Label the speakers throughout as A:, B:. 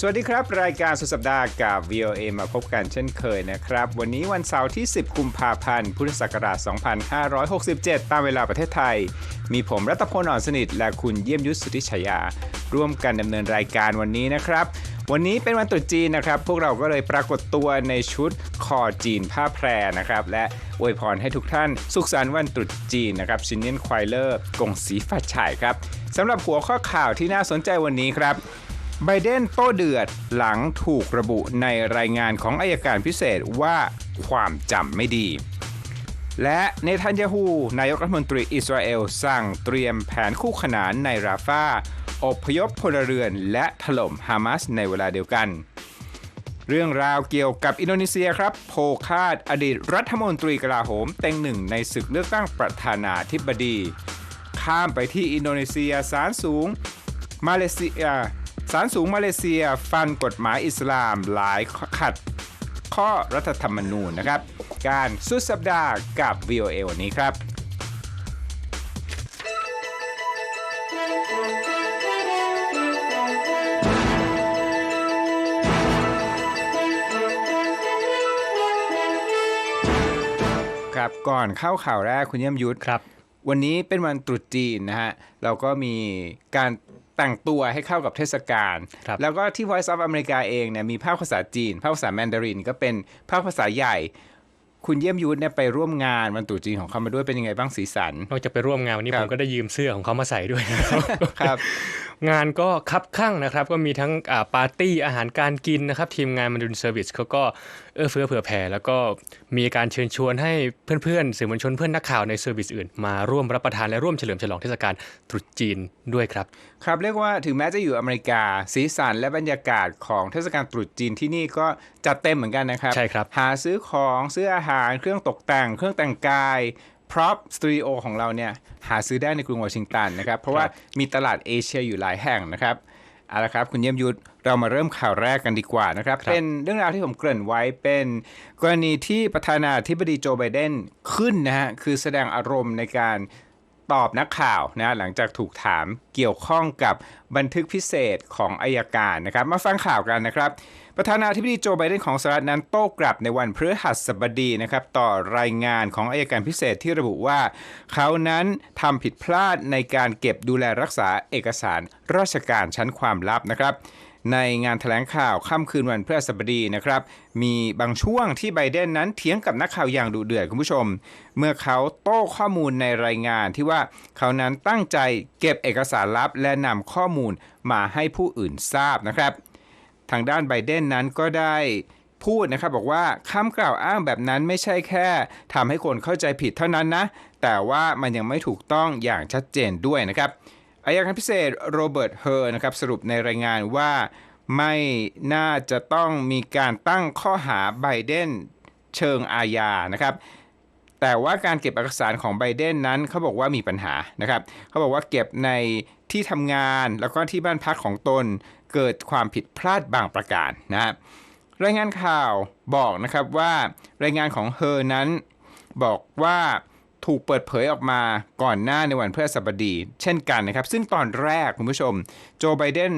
A: สวัสดีครับ รายการสุดสัปดาห์กับ VOA มาพบกันเช่นเคยนะครับ วันนี้วันเสาร์ที่ 10 กุมภาพันธ์ พุทธศักราช 2567 ตามเวลาประเทศไทย มีผมรัตพลอ่อนสนิท และคุณเยี่ยมยุทธสุธิชยา ร่วมกันดำเนินรายการวันนี้นะครับ วันนี้เป็นวันตรุษจีนนะครับ พวกเราก็เลยปรากฏตัวในชุดคอจีนผ้าแพรนะครับ และอวยพรให้ทุกท่านสุขสันต์วันตรุษจีนนะครับชินเนียนควายเลอร์กงสีฟ้าฉายครับสำหรับหัวข้อข่าวที่น่าสนใจวันนี้ครับ ไบเดนโต้เดือดหลังถูกระบุในรายงานของอายการพิเศษว่าความจำไม่ดี และเนทันยาฮูนายกรัฐมนตรีอิสราเอลสั่งเตรียมแผนคู่ขนานในราฟาอพยพพลเรือนและถล่มฮามาสในเวลาเดียวกัน เรื่องราวเกี่ยวกับอินโดนีเซียครับ โพคาดอดีตรัฐมนตรีกลาโหมเต็งหนึ่งในศึกเลือกตั้งประธานาธิบดี ข้ามไปที่อินโดนีเซียศาลสูง มาเลเซีย ศาลสูงมาเลเซียฟันกฎหมายอิสลามหลายขัดข้อรัฐธรรมนูญนะครับ การสุดสัปดาห์กับ VOA วันนี้ครับครับก่อนเข้าข่าวแรกคุณเยี่ยมยุทธ
B: ครับ
A: วันนี้เป็นวันตรุษจีนนะฮะเราก็มีการ แต่งตัวให้เข้ากับเทศกาล
B: ครับ
A: แล้วก็ที่ Voice of America เองเนี่ยมีภาคภาษาจีน ภาคภาษาแมนดาริน ก็เป็นภาคภาษาใหญ่ คุณเยี่ยมยุทธเนี่ยไปร่วมงานวันตรุษจีนของเขามาด้วยเป็นยังไงบ้างสีสัน
B: นอกจากไปร่วมงานวันนี้
A: ครับ
B: ผมก็ได้ยืมเสื้อของเขามาใส่ด้วยนะครับ
A: ครับ
B: งานก็คับข้างนะครับ ก็มีทั้งอ่าปาร์ตี้อาหารการกินนะครับ ทีมงานมันดุนเซอร์วิสเขาก็เอื้อเฟื้อเผื่อแผ่แล้วก็มีการเชิญชวนให้เพื่อนๆสื่อมวลชนเพื่อนนักข่าวในเซอร์วิสอื่น มาร่วมรับประทานและร่วมเฉลิมฉลองเทศกาลตรุษจีนด้วยครับ
A: ครับเรียกว่าถึงแม้จะอยู่อเมริกา สีสันและบรรยากาศของเทศกาลตรุษจีนที่นี่ก็จัดเต็มเหมือนกันนะครับ
B: ใช่ครับ
A: หาซื้อของซื้ออาหารเครื่องตกแต่ง เครื่องแต่งกาย พร็อพสตูดิโอของเราเนี่ยหาซื้อได้ในกรุงวอชิงตันนะครับเพราะว่ามีตลาดเอเชียอยู่หลายแห่งนะครับเอาละครับ คุณเยี่ยมยุทธเรามาเริ่มข่าวแรกกันดีกว่านะครับ
B: ครับ
A: เป็นเรื่องราวที่ผมเกริ่นไว้เป็นกรณีที่ประธานาธิบดีโจไบเดนขึ้นนะฮะคือแสดงอารมณ์ในการตอบนักข่าวนะหลังจากถูกถามเกี่ยวข้องกับบันทึกพิเศษของอายการนะครับ มาฟังข่าวกันนะครับ ประธานาธิบดีโจไบเดนของสหรัฐนั้นโต้กลับในวันพฤหัสบดีนะครับต่อรายงานของอายการพิเศษที่ระบุว่า เขานั้นทำผิดพลาดในการเก็บดูแลรักษาเอกสารราชการชั้นความลับนะครับในงานแถลงข่าวค่ำคืนวันพฤหัสบดีนะครับ มีบางช่วงที่ไบเดนนั้นเถียงกับนักข่าวอย่างดุเดือดคุณผู้ชม เมื่อเขาโต้ข้อมูลในรายงานที่ว่าเขานั้นตั้งใจเก็บเอกสารลับและนำข้อมูลมาให้ผู้อื่นทราบนะครับ ทางด้านไบเดนนั้นก็ได้พูดนะครับบอกว่าคำกล่าวอ้างแบบนั้นไม่ใช่แค่ทำให้คนเข้าใจผิดเท่านั้นนะ แต่ว่ามันยังไม่ถูกต้องอย่างชัดเจนด้วยนะครับอายการพิเศษโรเบิร์ตเฮอร์นะครับสรุปในรายงานว่าไม่น่าจะต้องมีการตั้งข้อหาไบเดนเชิงอาญานะครับ แต่ว่าการเก็บเอกสารของไบเดนนั้นเขาบอกว่ามีปัญหานะครับเขาบอกว่าเก็บใน ที่ทำงานแล้วก็ที่บ้านพักของตนเกิดความผิดพลาดบางประการนะครับรายงานข่าวบอกนะครับว่ารายงานของเฮอนั้นบอกว่าถูกเปิดเผยออกมาก่อนหน้าในวันพฤหัสบดี เช่นกันนะครับ ซึ่งตอนแรกคุณผู้ชม โจไบเดน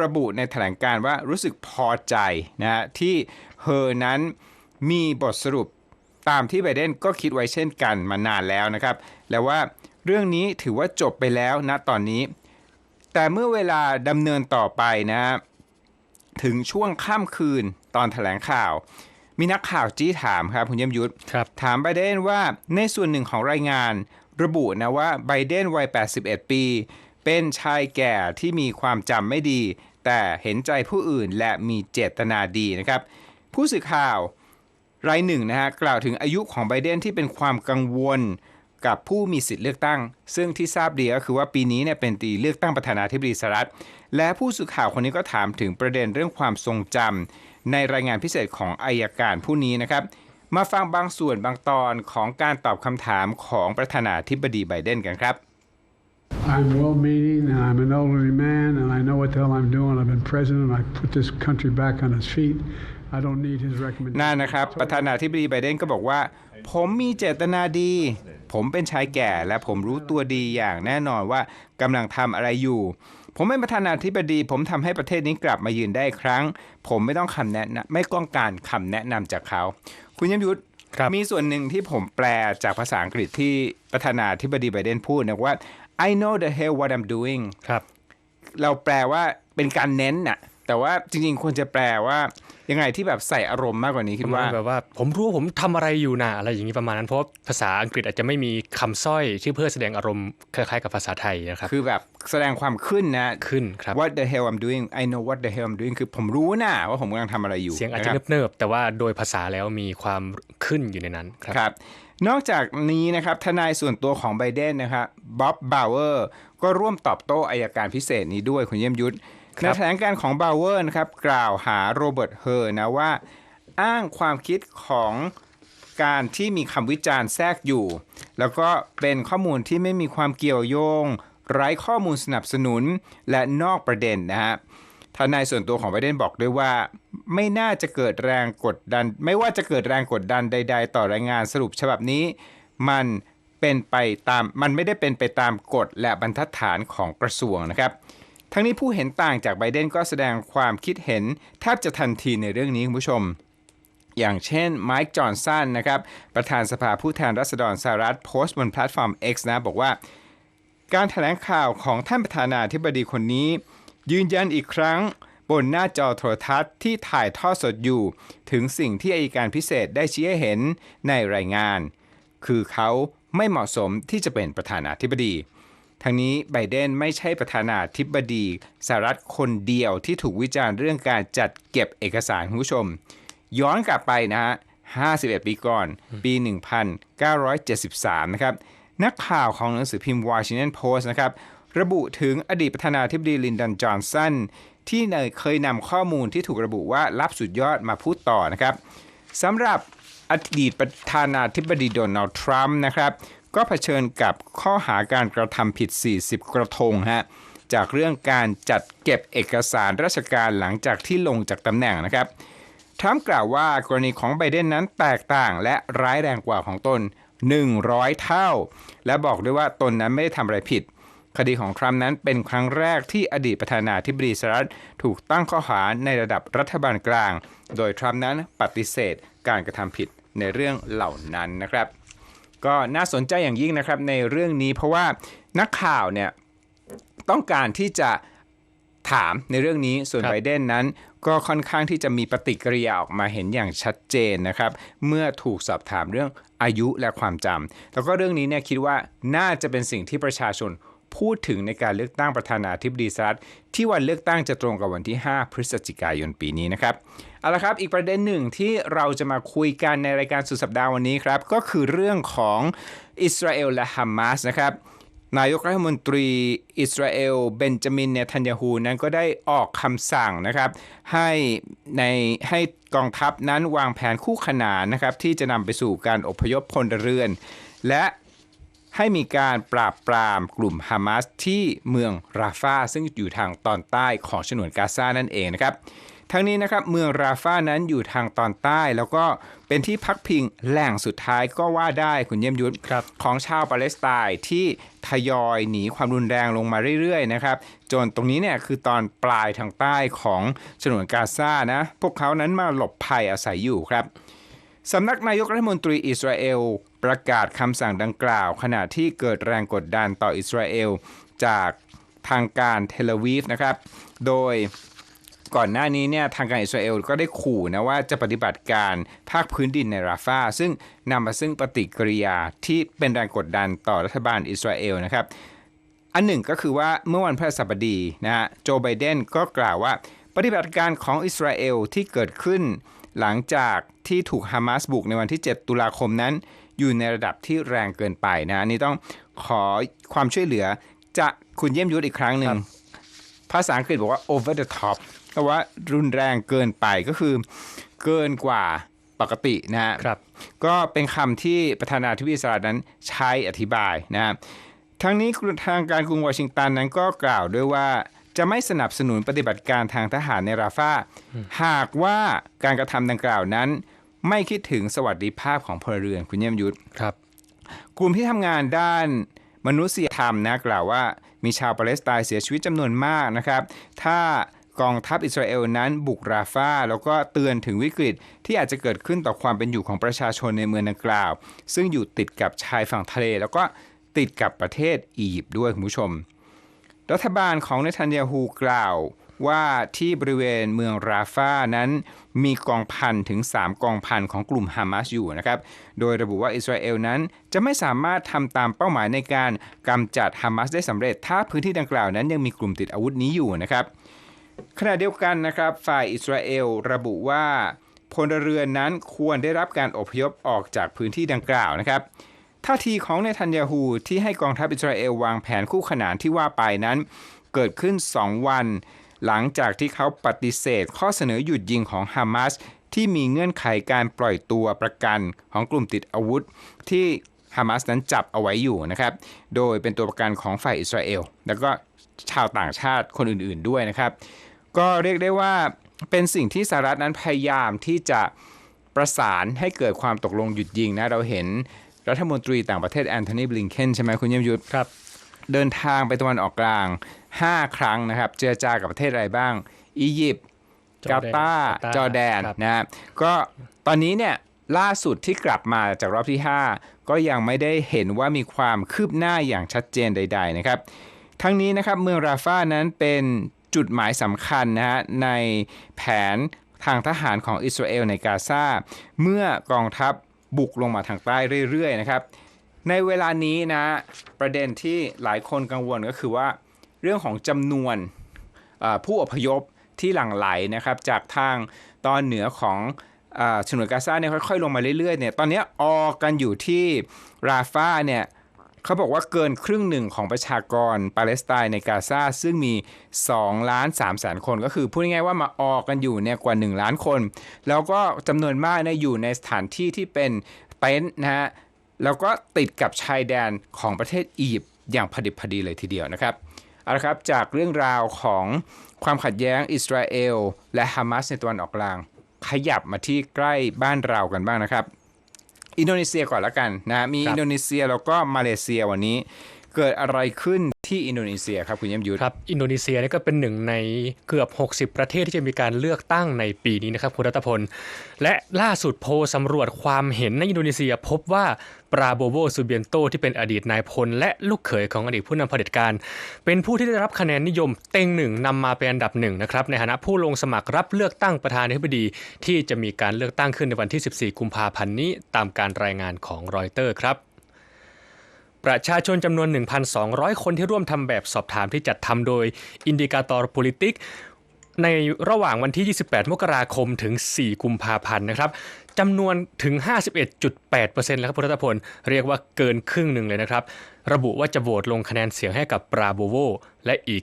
A: ระบุในแถลงการว่ารู้สึกพอใจนะฮะที่เฮอนั้นมีบทสรุปตามที่ไบเดนก็คิดไว้เช่นกันมานานแล้วนะครับ แล้วว่า เรื่องนี้ถือว่าจบไปแล้วณตอนนี้ แต่เมื่อเวลาดำเนินต่อไปนะฮะถึงช่วงค่ำคืนตอนแถลงข่าว มีนักข่าวจี้ถามครับคุณเยี่ยมยุทธ
B: ครับ
A: ถามไบเดนว่าในส่วนหนึ่งของรายงาน ระบุนะว่าไบเดนวัย 81 ปี เป็นชายแก่ที่มีความจำไม่ดี แต่เห็นใจผู้อื่นและมีเจตนาดีนะครับ ผู้สื่อข่าวรายหนึ่งนะฮะกล่าวถึงอายุของไบเดนที่เป็นความกังวล กับผู้มีสิทธิ์เลือกตั้ง ซึ่งที่ทราบดีก็คือว่าปีนี้เนี่ยเป็นตีเลือกตั้งประธานาธิบดีสหรัฐ และผู้สื่อข่าวคนนี้ก็ถามถึงประเด็นเรื่องความทรงจำในรายงานพิเศษของอายการผู้นี้นะครับ มาฟังบางส่วนบางตอนของการตอบคำถามของประธานาธิบดีไบเดนกันครับ
C: I'm well-meaning, and I'm an elderly man, and I know what the hell I'm doing. I've been president. I put this country back on its feet. I don't need his recommendation.
A: นั่นนะครับ ประธานาธิบดีไบเดนก็บอกว่า ผมมีเจตนาดี ผมเป็นชายแก่และผมรู้ตัวดีอย่างแน่นอนว่ากำลังทำอะไรอยู่ ผมเป็นประธานาธิบดี ผมทำให้ประเทศนี้กลับมายืนได้อีกครั้ง ผมไม่ต้องคำแนะนำไม่ต้องการคำแนะนำจากเขา คุณยมยุทธ
B: ครับ
A: มีส่วนหนึ่งที่ผมแปลจากภาษาอังกฤษที่ประธานาธิบดีไบเดนพูดนะว่า I know the hell what I'm doing
B: ครับ
A: เราแปลว่าเป็นการเน้นน่ะ แต่ว่าจริงๆ ควรจะแปลว่า ยังไงที่แบบใส่อารมณ์มากกว่านี้คิดว่า
B: แบบว่าผมรู้ว่าผมทำอะไรอยู่นะอะไรอย่างนี้ประมาณนั้นเพราะภาษาอังกฤษอาจจะไม่มีคำสร้อยที่เพื่อแสดงอารมณ์คล้ายๆกับภาษาไทยนะครับ
A: คือแบบแสดงความขึ้นนะ
B: ขึ้นครับ
A: What the hell I'm doing I know what the hell I'm doing คือผมรู้นะว่าผมกำลังทำอะไรอยู่
B: เสียงอาจจะ
A: นครับ
B: เนิบๆแต่ว่าโดยภาษาแล้วมีความขึ้นอยู่ในนั้นครับ
A: ครับนอกจากนี้นะครับทนายส่วนตัวของไบเดนนะครับบ๊อบบาวเวอร์ก็ร่วมตอบโต้อายการพิเศษนี้ด้วยคุณเยี่ยมยุทธ
B: ค
A: ในแถลงการของบาวเวอร์นะครับกล่าวหาโรเบิร์ตเฮอร์นะว่า อ้างความคิดของการที่มีคำวิจารณ์แทรกอยู่ แล้วก็เป็นข้อมูลที่ไม่มีความเกี่ยวโยง ไร้ข้อมูลสนับสนุนและนอกประเด็นนะฮะทนายส่วนตัวของไบเดนบอกด้วยว่า ไม่น่าจะเกิดแรงกดดัน ไม่ว่าจะเกิดแรงกดดันใด ๆ ต่อรายงานสรุปฉบับนี้ มันเป็นไปตามมันไม่ได้เป็นไปตามกฎและบรรทัดฐานของกระทรวงนะครับ ทั้งนี้ผู้เห็นต่างจากไบเดนก็แสดงความคิดเห็นแทบจะทันทีในเรื่องนี้คุณผู้ชม อย่างเช่นไมค์จอห์นสันนะครับ ประธานสภาผู้แทนราษฎรสหรัฐโพสต์บนแพลตฟอร์ม X นะ บอกว่า การแถลงข่าวของท่านประธานาธิบดีคนนี้ ยืนยันอีกครั้งบนหน้าจอโทรทัศน์ที่ถ่ายทอดสดอยู่ ถึงสิ่งที่อัยการพิเศษได้ชี้ให้เห็นในรายงาน คือเขาไม่เหมาะสมที่จะเป็นประธานาธิบดี ทั้งนี้ไบเดนไม่ใช่ประธานาธิบดีสหรัฐคนเดียวที่ถูกวิจารณ์เรื่องการจัดเก็บเอกสารคุณผู้ชม ย้อนกลับไปนะฮะ 51 ปีก่อน ปี 1973 นะครับ นักข่าวของหนังสือพิมพ์ Washington Post นะครับ ระบุถึงอดีตประธานาธิบดีลินดอนจอห์นสันที่เนยเคยนำข้อมูลที่ถูกระบุว่ารับสุดยอดมาพูดต่อนะครับสำหรับอดีตประธานาธิบดีโดนัลด์ทรัมป์นะครับ ก็เผชิญกับข้อหาการกระทำผิด 40 กระทงฮะจากเรื่องการจัดเก็บเอกสารราชการหลังจากที่ลงจากตำแหน่งนะครับทรัมป์กล่าวว่ากรณีของไบเดนนั้นแตกต่างและร้ายแรงกว่าของตน 100 เท่า และบอกด้วยว่าตนนั้นไม่ได้ทำอะไรผิด คดีของทรัมป์นั้นเป็นครั้งแรกที่อดีตประธานาธิบดีสหรัฐถูกตั้งข้อหาในระดับรัฐบาลกลาง โดยทรัมป์นั้นปฏิเสธการกระทำผิดในเรื่องเหล่านั้นนะครับ ก็น่าสนใจอย่างยิ่งนะครับในเรื่องนี้เพราะว่านักข่าวเนี่ยต้องการที่จะถามในเรื่องนี้ส่วน
B: ครับ
A: ไบเดนนั้น ก็ค่อนข้างที่จะมีปฏิกิริยาออกมาเห็นอย่างชัดเจนนะครับ เมื่อถูกสอบถามเรื่องอายุและความจำแล้วก็เรื่องนี้เนี่ยคิดว่าน่าจะเป็นสิ่งที่ประชาชนพูดถึงในการเลือกตั้งประธานาธิบดีสหรัฐที่วันเลือกตั้งจะตรงกับวันที่ 5 พฤศจิกายนปีนี้นะครับ เอาละครับ อีกประเด็นหนึ่งที่เราจะมาคุยกันในรายการสุดสัปดาห์วันนี้ครับ ก็คือเรื่องของอิสราเอลและฮามาสนะครับนายกรัฐมนตรีอิสราเอลเบนจามินเนทันยาฮูนั้นก็ได้ออกคำสั่งนะครับ ให้ในให้กองทัพนั้นวางแผนคู่ขนานนะครับ ที่จะนำไปสู่การอพยพพลเรือน และให้มีการปราบปรามกลุ่มฮามาสที่เมืองราฟาซึ่งอยู่ทางตอนใต้ของฉนวนกาซานั่นเองนะครับ ทั้งนี้นะครับเมืองราฟานั้นอยู่ทางตอนใต้ แล้วก็เป็นที่พักพิงแหล่งสุดท้ายก็ว่าได้คุณเยี่ยมยุทธ
B: ครับ
A: ของชาวปาเลสไตน์ที่ทยอยหนีความรุนแรงลงมาเรื่อยๆนะครับจนตรงนี้เนี่ยคือตอนปลายทางใต้ของฉนวนกาซานะ พวกเขานั้นมาหลบภัยอาศัยอยู่ครับสำนักนายกรัฐมนตรีอิสราเอล ประกาศคำสั่งดังกล่าว ขณะที่เกิดแรงกดดันต่ออิสราเอลจากทางการเทลอาวีฟนะครับ โดย ก่อนหน้านี้เนี่ยทางการอิสราเอลก็ได้ขู่นะว่าจะปฏิบัติการภาคพื้นดินในราฟาซึ่งนำมาซึ่งปฏิกิริยาที่เป็นแรงกดดันต่อรัฐบาลอิสราเอลนะครับ อันหนึ่งก็คือว่าเมื่อวันพฤหัสบดีนะฮะโจไบเดนก็กล่าวว่า ปฏิบัติการของอิสราเอลที่เกิดขึ้น หลังจากที่ถูกฮามาสบุกในวันที่ 7 ตุลาคมนั้น อยู่ในระดับที่แรงเกินไปนะนนี้ต้องขอความช่วยเหลือจะคุณเยี่ยมยุทธอีกครั้งหนึ่ง ภาษาอังกฤษบอกว่า over the top แต่ว่ารุนแรงเกินไปก็คือ เกินกว่าปกตินะฮะ
B: ครับ
A: ก็เป็นคำที่ประธานาธิบดีสหรัฐนั้นใช้อธิบายนะครับทั้งนี้ทางการกรุงวอชิงตันนั้นก็กล่าวด้วยว่าจะไม่สนับสนุนปฏิบัติการทางทหารในราฟาหากว่าการกระทำดังกล่าวนั้น ไม่คิดถึงสวัสดิภาพของพลเรือนคุณเยี่ยมยุทธ
B: ครับ
A: กลุ่มที่ทำงานด้านมนุษยธรรมนะกล่าวว่า มีชาวปาเลสไตน์เสียชีวิตจำนวนมากนะครับ ถ้ากองทัพอิสราเอลนั้นบุกราฟาแล้วก็เตือนถึงวิกฤตที่อาจจะเกิดขึ้นต่อความเป็นอยู่ของประชาชนในเมืองดังกล่าว ซึ่งอยู่ติดกับชายฝั่งทะเล แล้วก็ติดกับประเทศอียิปต์ด้วยคุณผู้ชม รัฐบาลของเนทันยาฮูกล่าว ว่าที่บริเวณเมืองราฟานั้นมีกองพันถึง 3 กองพันของกลุ่มฮามาสอยู่นะครับ โดยระบุว่าอิสราเอลนั้นจะไม่สามารถทำตามเป้าหมายในการกำจัดฮามาสได้สำเร็จ ถ้าพื้นที่ดังกล่าวนั้นยังมีกลุ่มติดอาวุธนี้อยู่นะครับ ขณะเดียวกันนะครับ ฝ่ายอิสราเอลระบุว่าพลเรือนนั้นควรได้รับการอพยพออกจากพื้นที่ดังกล่าวนะครับท่าทีของเนทันยาฮูที่ให้กองทัพอิสราเอลวางแผนคู่ขนานที่ว่าไปนั้น เกิดขึ้น 2 วัน หลังจากที่เขาปฏิเสธข้อเสนอหยุดยิงของฮามาสที่มีเงื่อนไขการปล่อยตัวประกันของกลุ่มติดอาวุธ ที่ฮามาสนั้นจับเอาไว้อยู่นะครับ โดยเป็นตัวประกันของฝ่ายอิสราเอล แล้วก็ชาวต่างชาติคนอื่นๆด้วยนะครับ ก็เรียกได้ว่าเป็นสิ่งที่สหรัฐนั้นพยายามที่จะประสานให้เกิดความตกลงหยุดยิงนะ เราเห็นรัฐมนตรีต่างประเทศแอนโทนีบลิงเคนใช่ไหมคุณเยี่ยมยุทธ
B: ครับ
A: เดินทางไปตะวันออกกลาง 5 ครั้งนะครับ เจรจากับประเทศอะไรบ้าง อียิปต์
B: จอร์
A: กา
B: แดน
A: ตาร์
B: กาตาร์
A: จอร์แดน
B: ครับ
A: นะฮะก็ตอนนี้เนี่ยล่าสุดที่กลับมาจากรอบที่ 5 ก็ยังไม่ได้เห็นว่ามีความคืบหน้าอย่างชัดเจนใด ๆ นะครับ ทั้งนี้นะครับเมืองราฟานั้นเป็นจุดหมายสำคัญนะฮะในแผนทางทหารของอิสราเอลในกาซาเมื่อกองทัพบุกลงมาทางใต้เรื่อยๆนะครับ ในเวลานี้นะ ประเด็นที่หลายคนกังวลก็คือว่า เรื่องของจำนวนผู้อพยพที่หลั่งไหลนะครับจากทางตอนเหนือของออฉนวนกาซาเนี่ยค่อยๆ ลงมาเรื่อยๆเนี่ยตอนนี้ออกกันอยู่ที่ราฟาเนี่ยเขาบอกว่าเกินครึ่งหนึ่งของประชากรปาเลสไตน์ในกาซาซึ่งมี2ล้าน3แสนคน ก็คือพูดง่ายๆว่ามาออกกันอยู่เนี่ยกว่า 1 ล้านคน แล้วก็จำนวนมากเนี่ยอยู่ในสถานที่ที่เป็นเต็นท์นะฮะ แล้วก็ติดกับชายแดนของประเทศอียิปต์อย่างพอดิบพอดีเลยทีเดียวนะครับเอาละครับจากเรื่องราวของความขัดแย้งอิสราเอลและฮามาสในตะวันออกกลาง ขยับมาที่ใกล้บ้านเรากันบ้างนะครับ อินโดนีเซียก่อนละกันนะมีอินโดนีเซียแล้วก็มาเลเซียวันนี้เกิดอะไรขึ้น ที่อินโดนีเซียครับคุณเยี่ยมยุทธ
B: ครับอินโดนีเซียนี่ก็เป็นหนึ่งในเกือบ 60 ประเทศที่จะมีการเลือกตั้งในปีนี้นะครับคุณรัตพล และล่าสุดโพลสำรวจความเห็นในอินโดนีเซียพบว่าปราโบโวซูเบียนโตที่เป็นอดีตนายพล และลูกเขยของอดีตผู้นำเผด็จการ เป็นผู้ที่ได้รับคะแนนนิยมเต็งหนึ่งนำมาเป็นอันดับหนึ่งนะครับในฐานะผู้ลงสมัครรับเลือกตั้งประธานาธิบดี ที่จะมีการเลือกตั้งขึ้นในวันที่ 14 กุมภาพันธ์นี้ตามการรายงานของรอยเตอร์ครับ ประชาชนจำนวน 1,200 คนที่ร่วมทำแบบสอบถามที่จัดทำโดย Indicator Politik ในระหว่างวันที่ 28 มกราคมถึง 4 กุมภาพันธ์นะครับจำนวนถึง 51.8%แล้วครับพุทธพล เรียกว่าเกินครึ่งหนึ่งเลยนะครับ ระบุว่าจะโหวตลงคะแนนเสียงให้กับปราโบโวและอีก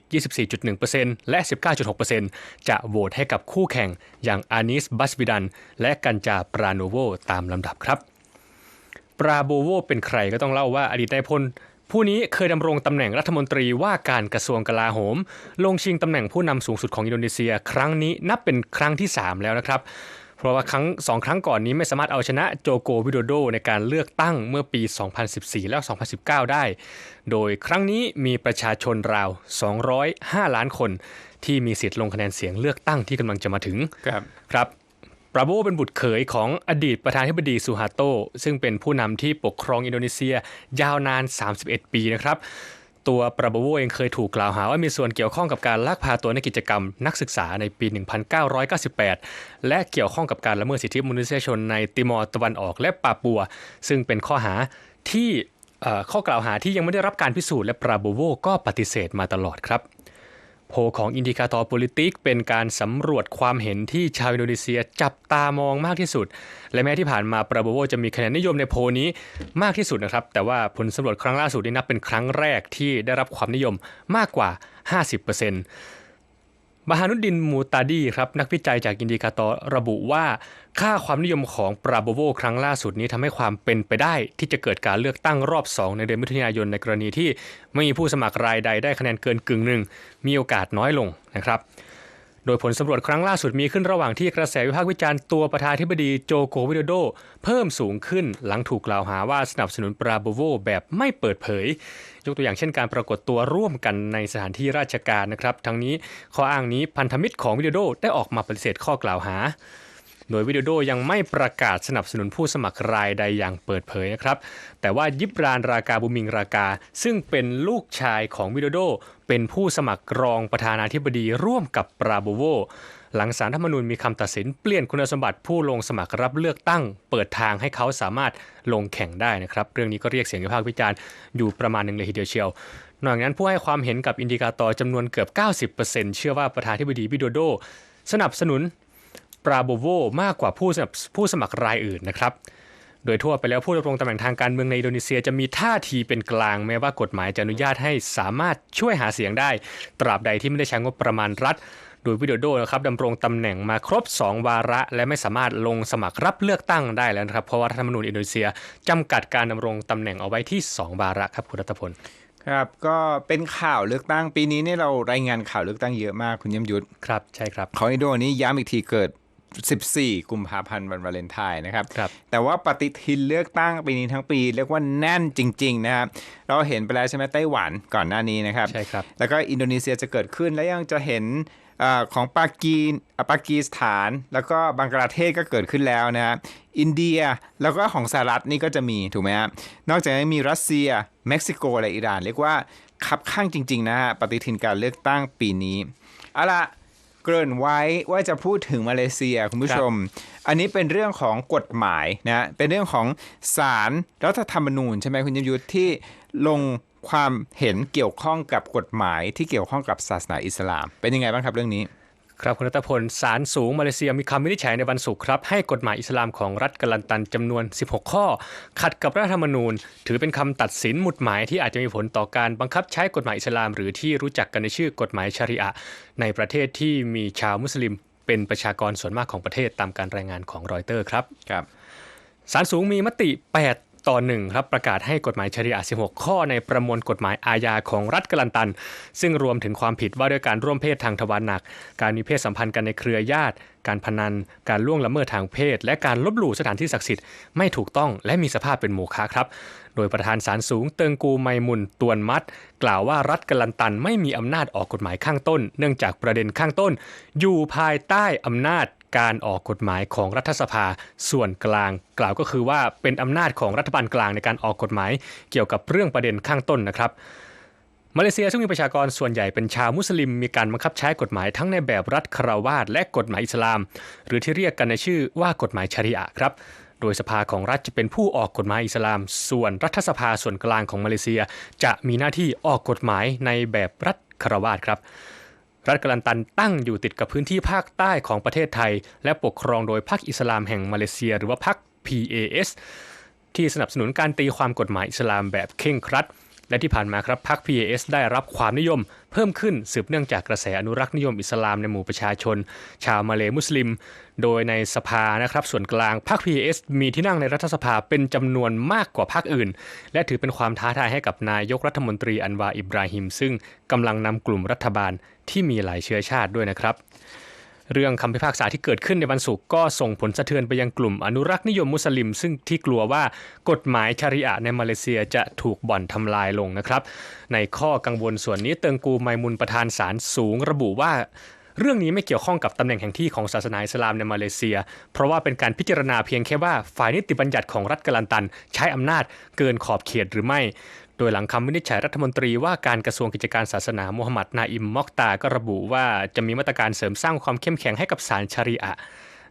B: 24.1%และ 19.6%จะโหวตให้กับคู่แข่งอย่างอานิส บัสบิดัน และกันจาปราโนโวตามลำดับครับ ปราโบโวเป็นใครก็ต้องเล่าว่าอดีตนายพลผู้นี้เคยดำรงตำแหน่งรัฐมนตรีว่าการกระทรวงกลาโหม ลงชิงตำแหน่งผู้นำสูงสุดของอินโดนีเซีย ครั้งนี้นับเป็นครั้งที่ 3 แล้วนะครับ เพราะว่าครั้งสองครั้งก่อนนี้ไม่สามารถเอาชนะโจโกวิโดโดในการเลือกตั้งเมื่อปี 2014 และ2019 ได้ โดยครั้งนี้มีประชาชนราว 205 ล้านคน ที่มีสิทธิ์ลงคะแนนเสียงเลือกตั้งที่กำลังจะมาถึง
A: ครับ
B: ครับ ปราโบเป็นบุตรเขยของอดีตประธานาธิบดีซูฮาโต ซึ่งเป็นผู้นำที่ปกครองอินโดนีเซียยาวนาน 31 ปีนะครับตัวปราโบโวเองเคยถูกกล่าวหาว่ามีส่วนเกี่ยวข้องกับการลักพาตัวในกิจกรรมนักศึกษาในปี 1998 และเกี่ยวข้องกับการละเมิดสิทธิมนุษยชนในติมอร์ตะวันออกและปาปัว ซึ่งเป็นข้อหาที่ข้อกล่าวหาที่ยังไม่ได้รับการพิสูจน์และปราโบโวก็ปฏิเสธมาตลอดครับ โพลของ Indicator Politik เป็นการสำรวจความเห็นที่ชาวอินโดนีเซียจับตามองมากที่สุด และแม้ที่ผ่านมาปราโบโวจะมีคะแนนนิยมในโพลนี้มากที่สุดนะครับ แต่ว่าผลสำรวจครั้งล่าสุดนี้นับเป็นครั้งแรกที่ได้รับความนิยมมากกว่า 50%บ มหานุดินมูตาดีครับนักวิจัยจากอินดิคาตอระบุว่าค่าความนิยมของปราโบโวครั้งล่าสุดนี้ทำให้ความเป็นไปได้ ที่จะเกิดการเลือกตั้งรอบ 2 ในเดือนมิถุนายนในกรณีที่ไม่มีผู้สมัครรายใดได้คะแนนเกินกึ่งหนึ่งมีโอกาสน้อยลงนะครับ โดยผลสำรวจครั้งล่าสุดมีขึ้นระหว่างที่กระแสวิพากษ์วิจารณ์ตัวประธานธิบดีโจโกวิโดโด เพิ่มสูงขึ้นหลังถูกกล่าวหาว่าสนับสนุนปราโบโวแบบไม่เปิดเผย ยกตัวอย่างเช่นการปรากฏตัวร่วมกันในสถานที่ราชการนะครับ ทั้งนี้ข้ออ้างนี้พันธมิตรของวิโดโดได้ออกมาปฏิเสธข้อกล่าวหา โดยวิโดโดยังไม่ประกาศสนับสนุนผู้สมัครรายใดอย่างเปิดเผยนะครับ แต่ว่ายิบรานรากาบุมิงรากา ซึ่งเป็นลูกชายของวิโดโดเป็นผู้สมัครรองประธานาธิบดีร่วมกับปราโบโวหลังสารธรรมนูญมีคำตัดสินเปลี่ยนคุณสมบัติผู้ลงสมัครรับเลือกตั้ง เปิดทางให้เขาสามารถลงแข่งได้นะครับ เรื่องนี้ก็เรียกเสียงวิพากษ์วิจารณ์อยู่ประมาณหนึ่งเลยทีเดียวเชียวนอกจากนั้นผู้ให้ความเห็นกับอินดิกาตอร์จำนวนเกือบ 90%เชื่อว่าประธานาธิบดีวิโดโด สนับสนุน ปราโบโวมากกว่าผู้สมัครผู้สมัครรายอื่นนะครับ โดยทั่วไปแล้วผู้ดำรงตำแหน่งทางการเมืองในอินโดนีเซียจะมีท่าทีเป็นกลาง แม้ว่ากฎหมายจะอนุญาตให้สามารถช่วยหาเสียงได้ ตราบใดที่ไม่ได้ใช้งบประมาณรัฐ โดยวิโดโดนะครับดำรงตำแหน่งมาครบ 2 วาระ และไม่สามารถลงสมัครรับเลือกตั้งได้แล้วนะครับเพราะว่ารัฐธรรมนูญอินโดนีเซียจำกัดการดำรงตำแหน่งเอาไว้ที่ 2 วาระครับคุณรัตพล
A: ครับก็เป็นข่าวเลือกตั้งปีนี้เนี่ยเรารายงานข่าวเลือกตั้งเยอะมากคุณเยี่ยมยุทธ
B: ครับใช่ครับ
A: ของอินโดนี้ย้ำอีกทีเกิด 14 กุมภาพันธ์วันวาเลนไทน์นะครับ
B: ครับ
A: แต่ว่าปฏิทินเลือกตั้งปีนี้ทั้งปี เรียกว่าแน่นจริง ๆ นะครับ เราเห็นไปแล้วใช่ไหมไต้หวันก่อนหน้านี้นะครับ
B: ใช่ครับ
A: แล้วก็อินโดนีเซียจะเกิดขึ้นแล้วยังจะเห็นอาของปากีนอะปากีสถาน แล้วก็บังกลาเทศก็เกิดขึ้นแล้วนะฮะอินเดียแล้วก็ของสหรัฐนี่ก็จะมีถูกไหมฮะนอกจากนี้มีรัสเซีย เม็กซิโกและอิหร่าน เรียกว่าคับข้างจริง ๆ นะฮะปฏิทินการเลือกตั้งปีนี้เอาละ เกริ่นไว้ว่าจะพูดถึงมาเลเซียคุณผู้ชม อันนี้เป็นเรื่องของกฎหมายนะเป็นเรื่องของศาลรัฐธรรมนูญใช่ไหมคุณยมยุทธที่ลงความเห็นเกี่ยวข้องกับกฎหมายที่เกี่ยวข้องกับศาสนาอิสลาม เป็นยังไงบ้างครับเรื่องนี้
B: ครับคุณรัตพลศาลสูงมาเลเซียมีคำวินิจฉัยในวันศุกร์ครับ ให้กฎหมายอิสลามของรัฐกะลันตันจำนวน 16 ข้อ ขัดกับรัฐธรรมนูญ ถือเป็นคำตัดสินหมุดหมายที่อาจจะมีผลต่อการบังคับใช้กฎหมายอิสลาม หรือที่รู้จักกันในชื่อกฎหมายชาริอะห์ในประเทศที่มีชาวมุสลิม เป็นประชากรส่วนมากของประเทศตามการรายงานของรอยเตอร์ครับ
A: ครับ
B: ศาลสูงมีมติ 8 ต่อ1ครับประกาศให้กฎหมายชริอะห์16 ข้อในประมวลกฎหมายอาญาของรัฐกะลันตัน ซึ่งรวมถึงความผิดว่าด้วยการร่วมเพศทางทวารหนัก การมีเพศสัมพันธ์กันในเครือญาติ การพนัน การล่วงละเมิดทางเพศ และการลบหลู่สถานที่ศักดิ์สิทธิ์ไม่ถูกต้องและมีสภาพเป็นโมฆะครับโดยประธานศาลสูงเติงกูไมมุนตวนมัด กล่าวว่ารัฐกะลันตันไม่มีอำนาจออกกฎหมายข้างต้น เนื่องจากประเด็นข้างต้น อยู่ภายใต้อำนาจ การออกกฎหมายของรัฐสภาส่วนกลาง กล่าวก็คือว่าเป็นอำนาจของรัฐบาลกลางในการออกกฎหมายเกี่ยวกับเรื่องประเด็นข้างต้นนะครับมาเลเซียซึ่งมีประชากรส่วนใหญ่เป็นชาวมุสลิม มีการบังคับใช้กฎหมายทั้งในแบบรัฐคารวาสและกฎหมายอิสลาม หรือที่เรียกกันในชื่อว่ากฎหมายชริอะครับ โดยสภาของรัฐจะเป็นผู้ออกกฎหมายอิสลาม ส่วนรัฐสภาส่วนกลางของมาเลเซีย จะมีหน้าที่ออกกฎหมายในแบบรัฐคารวาสครับ รัฐกลันตันตั้งอยู่ติดกับพื้นที่ภาคใต้ของประเทศไทย และปกครองโดยพรรคอิสลามแห่งมาเลเซีย หรือว่าพรรค PAS ที่สนับสนุนการตีความกฎหมายอิสลามแบบเข่งครัด และที่ผ่านมาครับพรรค PAS ได้รับความนิยม เพิ่มขึ้นสืบเนื่องจากกระแสอนุรักษ์นิยมอิสลามในหมู่ประชาชน ชาวมาเลมุสลิม โดยในสภานะครับส่วนกลางพรรค PAS มีที่นั่งในรัฐสภาเป็นจำนวนมากกว่าพรรคอื่น และถือเป็นความท้าทายให้กับนายกรัฐมนตรีอันวาอิบราฮิม ซึ่งกำลังนำกลุ่มรัฐบาลที่มีหลายเชื้อชาติด้วยนะครับ เรื่องคำพิพากษาที่เกิดขึ้นในวันศุกร์ก็ส่งผลสะเทือนไปยังกลุ่มอนุรักษ์นิยมมุสลิม ซึ่งที่กลัวว่ากฎหมายชริอะในมาเลเซียจะถูกบ่อนทำลายลงนะครับ ในข้อกังวลส่วนนี้เติงกูไมมุนประธานศาลสูงระบุว่าเรื่องนี้ไม่เกี่ยวข้องกับตำแหน่งแห่งที่ของศาสนาอิสลามในมาเลเซีย เพราะว่าเป็นการพิจารณาเพียงแค่ว่าฝ่ายนิติบัญญัติของรัฐกะลันตัน ใช้อำนาจเกินขอบเขตหรือไม่ โดยหลังคำวินิจฉัยรัฐมนตรีว่าการกระทรวงกิจการศาสนามูฮัมหมัดนาอิมมอกตาก็ระบุว่าจะมีมาตรการเสริมสร้างความเข้มแข็งให้กับศาลชาริอะ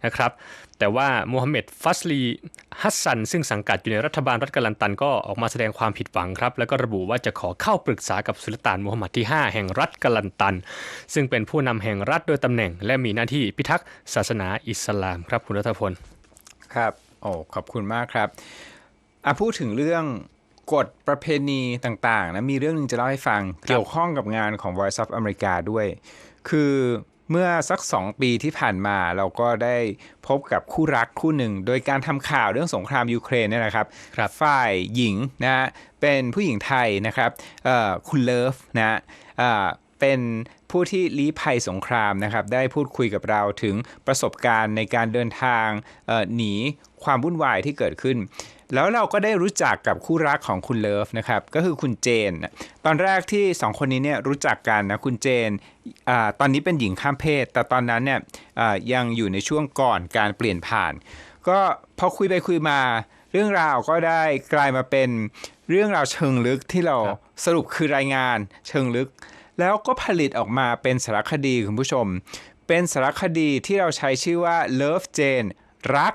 B: นะครับ แต่ว่ามูฮัมเหม็ดฟัสลีฮัสซัน ซึ่งสังกัดอยู่ในรัฐบาลรัฐกะลันตันก็ออกมาแสดงความผิดหวังครับ แล้วก็ระบุว่าจะขอเข้าปรึกษากับสุลต่านมูฮัมหมัดที่ 5 แห่งรัฐกะลันตัน ซึ่งเป็นผู้นำแห่งรัฐโดยตำแหน่ง และมีหน้าที่พิทักษ์ศาสนาอิสลามครับคุณรัฐพล
A: ครับ โอ้ ขอบคุณมากครับอะพูดถึงเรื่อง กฎประเพณีต่างๆนะมีเรื่องหนึงจะเล่าให้ฟัง เกี่ยวข้องกับงานของ Voice of America ด้วย คือเมื่อสักสองปีที่ผ่านมาเราก็ได้พบกับคู่รักคู่หนึ่ง โดยการทำข่าวเรื่องสงครามยูเครนเนี่ยนะครับ
B: ครับ
A: ฝ่ายหญิงนะฮะเป็นผู้หญิงไทยนะครับเอ่อคุณเลิฟนะฮะเอ่อเป็นผู้ที่ลี้ภัยสงครามนะครับ ได้พูดคุยกับเราถึงประสบการณ์ในการเดินทางเอ่อหนีความวุ่นวายที่เกิดขึ้น แล้วเราก็ได้รู้จักกับคู่รักของคุณเลิฟนะครับ ก็คือคุณเจน ตอนแรกที่สองคนนี้เนี่ยรู้จักกันนะ คุณเจนอาตอนนี้เป็นหญิงข้ามเพศ แต่ตอนนั้นเนี่ยอ่ายังอยู่ในช่วงก่อนการเปลี่ยนผ่าน ก็พอคุยไปคุยมาเรื่องราวก็ได้กลายมาเป็นเรื่องราวเชิงลึกที่เรา
B: ครับ
A: สรุปคือรายงานเชิงลึก แล้วก็ผลิตออกมาเป็นสารคดีคุณผู้ชม เป็นสารคดีที่เราใช้ชื่อว่า Love Jane รัก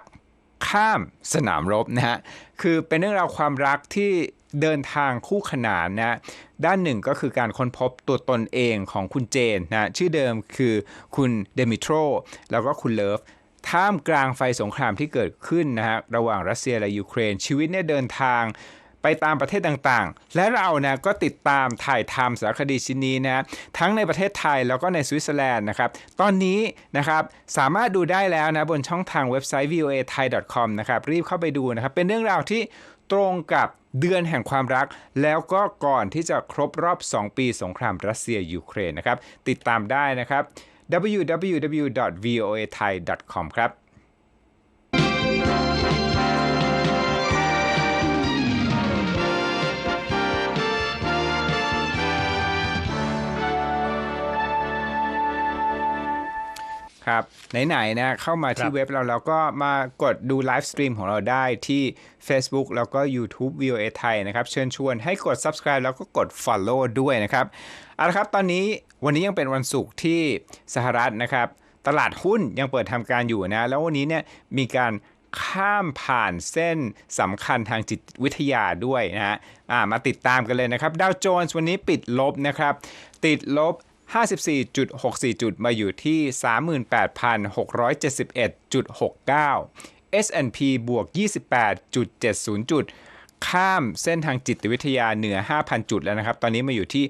A: ข้ามสนามรบนะฮะ คือเป็นเรื่องราวความรักที่เดินทางคู่ขนานนะด้านหนึ่งก็คือการค้นพบตัวตนเองของคุณเจนนะชื่อเดิมคือคุณเดมิโตรแล้วก็คุณเลิฟท่ามกลางไฟสงครามที่เกิดขึ้นนะฮะระหว่างรัสเซียและยูเครน ชีวิตเนี่ยเดินทาง ตามประเทศต่างๆ และเรานะก็ติดตามถ่ายทำสารคดีชิ้นนี้นะทั้งในประเทศไทยแล้วก็ในสวิตเซอร์แลนด์นะครับตอนนี้นะครับสามารถดูได้แล้วนะบนช่องทางเว็บไซต์ voa thai com นะครับรีบเข้าไปดูนะครับเป็นเรื่องราวที่ตรงกับเดือนแห่งความรัก แล้วก็ก่อนที่จะครบรอบ 2 ปีสงครามรัสเซียยูเครนนะครับติดตามได้นะครับ www.voathai.com ครับ ครับ ไหนๆนะเข้ามา
B: ค
A: ที่
B: รับ
A: เว็บเราแล้วก็มากดดูไลฟ์สตรีมของเราได้ที่ Facebook แล้วก็ YouTube VOA ไทยนะครับ เชิญชวนให้กด Subscribe แล้วก็กด Follow ด้วยนะครับเอาละครับตอนนี้วันนี้ยังเป็นวันศุกร์ที่สหรัฐนะครับ ตลาดหุ้นยังเปิดทำการอยู่นะ แล้ววันนี้เนี่ยมีการข้ามผ่านเส้นสำคัญทางจิตวิทยาด้วยนะฮะอ่ามาติดตามกันเลยนะครับดาวโจนส์วันนี้ปิดลบนะครับ ติดลบ 54.64 จุดมาอยู่ที่ 38,671.69 S&P บวก 28.70 จุด ข้ามเส้นทางจิตวิทยาเหนือ 5,000 จุดแล้วนะครับ ตอนนี้มาอยู่ที่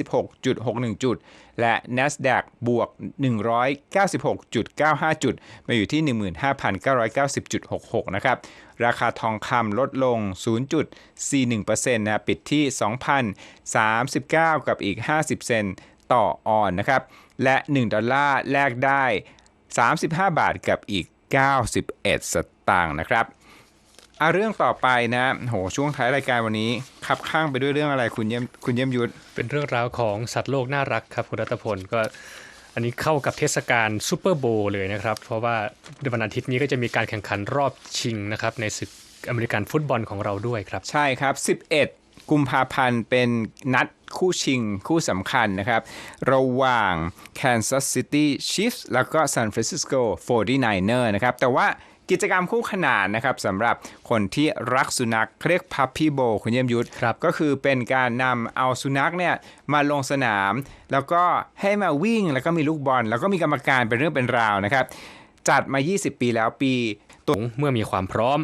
A: 5,026.61 จุด และ NASDAQ บวก 196.95 จุด มาอยู่ที่ 15,990.66 นะครับ ราคาทองคำลดลง 0.41%นะปิดที่ 2,039 กับอีก 50 เซนต่อออนนะครับ และ 1 ดอลลาร์แลกได้ 35 บาทกับอีก 91 สตางค์นะครับ อาเรื่องต่อไปนะโหช่วงท้ายรายการวันนี้ขับข้างไปด้วยเรื่องอะไรคุณเยี่ยมคุณเยี่ยมยุทธ
B: เป็นเรื่องราวของสัตว์โลกน่ารักครับคุณรัตพลก็อันนี้เข้ากับเทศกาลซูเปอร์โบว์เลยนะครับ เพราะว่าในวันอาทิตย์นี้ก็จะมีการแข่งขันรอบชิงนะครับในศึกอเมริกันฟุตบอลของเราด้วยครับ
A: ใช่ครับ 11 กุมภาพันธ์เป็นนัดคู่ชิงคู่สำคัญนะครับ ระหว่าง Kansas City Chiefs แล้วก็ San Francisco 49er นะครับ แต่ว่า กิจกรรมคู่ขนานนะครับสำหรับคนที่รักสุนัขเขาเรียก Puppy Bowl คุณเยี่ยมยุทธ
B: ครับ
A: ก็คือเป็นการนำเอาสุนัขเนี่ยมาลงสนาม แล้วก็ให้มาวิ่งแล้วก็มีลูกบอล แล้วก็มีกรรมการเป็นเรื่องเป็นราวนะครับ จัดมา 20 ปีแล้วปี
B: เมื่อมีความพร้อม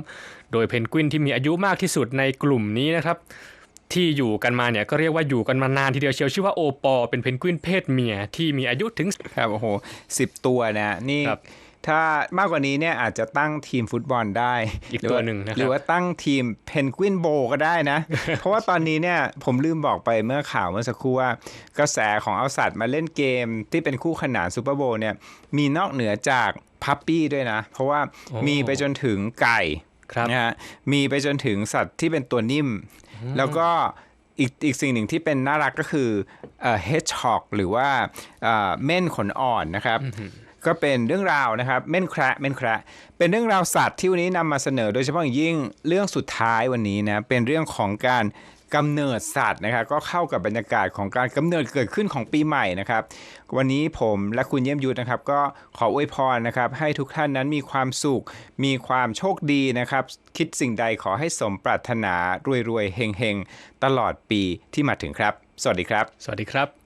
B: โดยเพนกวินที่มีอายุมากที่สุดในกลุ่มนี้นะครับที่อยู่กันมาเนี่ยก็เรียกว่าอยู่กันมานานทีเดียวเชียวชื่อว่าโอปอลเป็นเพนกวินเพศเมียที่มีอายุถึง
A: ครับโอ้โหสิบตัวนะนี่
B: ครับ
A: ถ้ามากกว่านี้เนี่ยอาจจะตั้งทีมฟุตบอลได้
B: อีก
A: รื
B: ตัวหนึ่งนะครับ
A: หรือว่าตั้งทีมเพนกวินโบก็ได้นะ เพราะว่าตอนนี้เนี่ยผมลืมบอกไปเมื่อข่าวเมื่อสักครู่ว่ากระแสของเอาสัตว์มาเล่นเกมที่เป็นคู่ขนานซูเปอร์โบว์เนี่ยมีนอกเหนือจากพัปปี้ด้วยนะ เพราะว่า
B: โอ้
A: มีไปจนถึงไก่
B: ครับ
A: นะฮะมีไปจนถึงสัตว์ที่เป็นตัวนิ่ม แล้วก็อีกอีกสิ่งหนึ่งที่เป็นน่ารักก็คือเอ่อ hedgehog หรือว่าเอ่อเม่นขนอ่อนนะครับ ก็เป็นเรื่องราวนะครับเม่นแคระเม่นแคระเป็นเรื่องราวสัตว์ที่วันนี้นำมาเสนอ โดยเฉพาะอย่างยิ่งเรื่องสุดท้ายวันนี้นะเป็นเรื่องของการกำเนิดสัตว์นะครับก็เข้ากับบรรยากาศของการกำเนิดเกิดขึ้นของปีใหม่นะครับ วันนี้ผมและคุณเยี่ยมยุทธนะครับ ก็ขออวยพรนะครับ ให้ทุกท่านนั้นมีความสุข มีความโชคดีนะครับ คิดสิ่งใดขอให้สมปรารถนารวยๆเฮงๆ ตลอดปีที่มาถึงครับ สวัสดีครับ
B: สวัสดีครับ